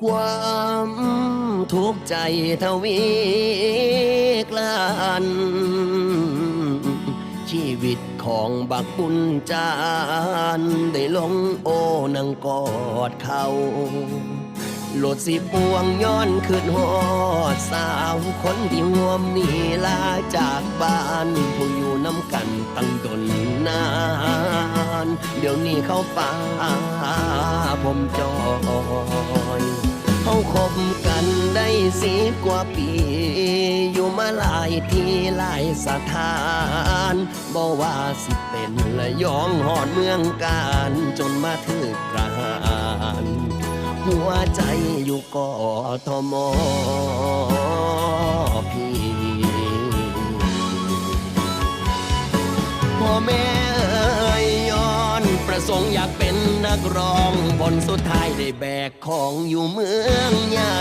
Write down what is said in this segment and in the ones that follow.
ความทุกข์ใจทวีกลานชีวิตของบักปุญจาน ได้ลงโอนังกอดเขา หลดสิปวงย้อนขึ้นหอดสาวคนที่ห่วมหนีลาจากบ้านผู้อยู่น้ำกันตั้งดนนาน เดี๋ยวนี้เขาป่าผมจอยเขาคบกันได้สิบกว่าปี อยู่มาหลายที่หลายสถานบอกว่าสิเป็นละยองหอดเมืองการจนมาถึกระหาร หัวใจอยู่กอทมพี่พ่อแม่เอ่ยย้อนประสงค์อยากเป็นนักร้องผลสุดท้ายได้แบกของอยู่เมืองใหญ่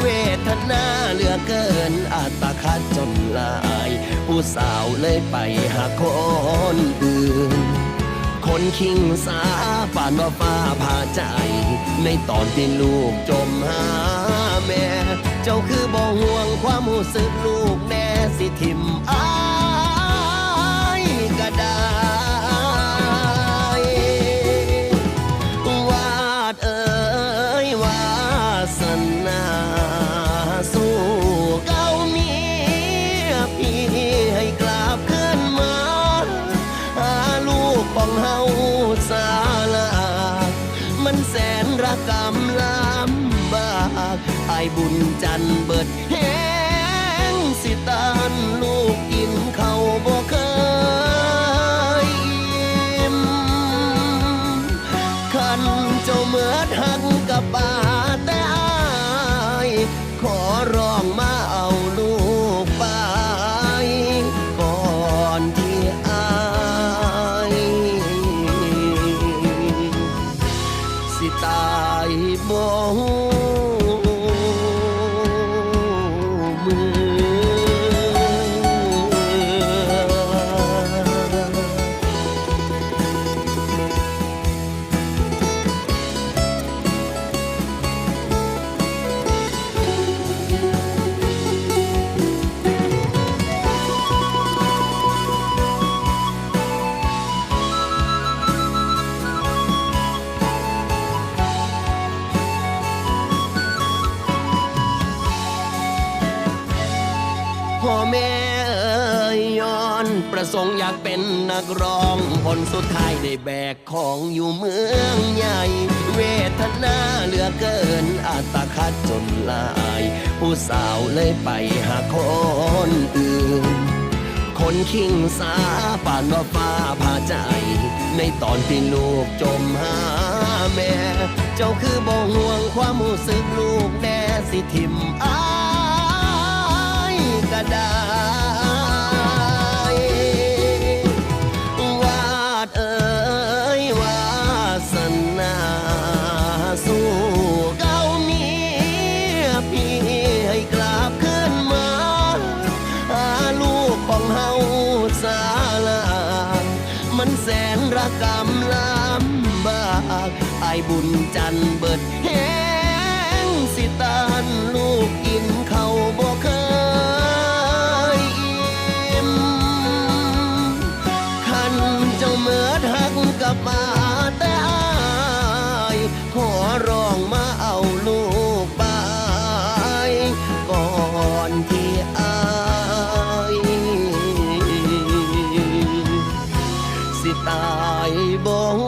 เวทนาเหลือเกินอาตคัดจนลาย ผู้สาวเลยไปหาคน คิงสาป่านว่าฟ้าผ่าใจ ในตอนที่ลูกจมหาแม่ เจ้าคือบ่ห่วงความรู้สึกลูกแน่สิทิมอาายบุญจันทร์เบิดแห้งสิตานลูกกินเขาบ่เคยอิ่มขันเจ้าเมือดหักกับบาแต่อายขอร้องมาเอาลูกไปก่อนที่อายสิตายบ่ ประสงค์อยากเป็นนักร้องผลสุดท้ายได้แบกของอยู่เมืองใหญ่ เวทนาเหลือเกินอาตคัดจนลาย ผู้สาวเลยไปหาคนอื่น คนคิงสาป่านว่าฟ้าผ่าใจ ในตอนที่ลูกจมหาแม่ เจ้าคือบ่ห่วงความรู้สึกลูกแน่สิทิมอายก็ได้ ระกำลำบากไอบุญจันเบิดแหงสิตานลูก ตายบ่